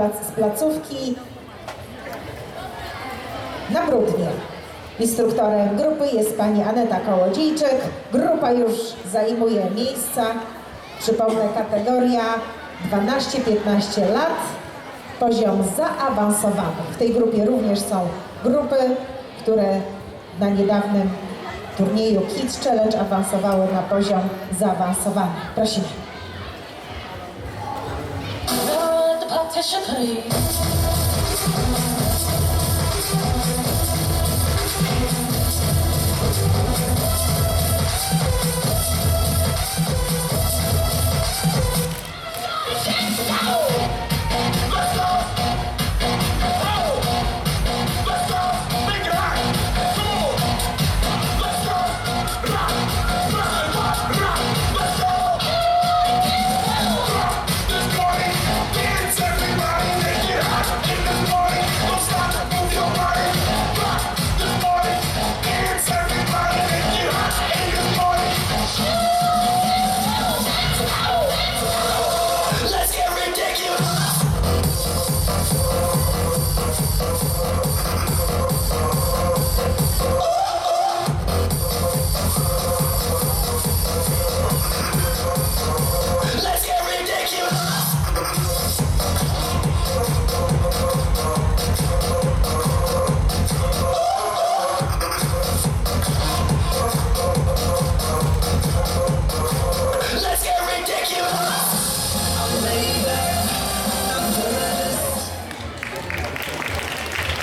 plac, z placówki na Brudnie. Instruktorem grupy jest pani Aneta Kołodziejczyk. Grupa już zajmuje miejsca. Przypomnę, kategoria 12-15 lat, poziom zaawansowany. W tej grupie również są grupy, które na niedawnym turnieju Kids Challenge awansowały na poziom zaawansowany. Prosimy. I should could.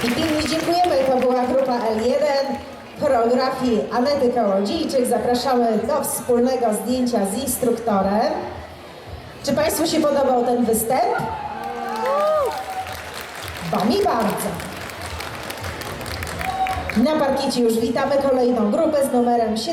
I dziękujemy. To była grupa L1 choreografii Anety Kołodziejczyk. Zapraszamy do wspólnego zdjęcia z instruktorem. Czy Państwu się podobał ten występ? Bo mi bardzo. Na parkiecie już witamy kolejną grupę z numerem 7.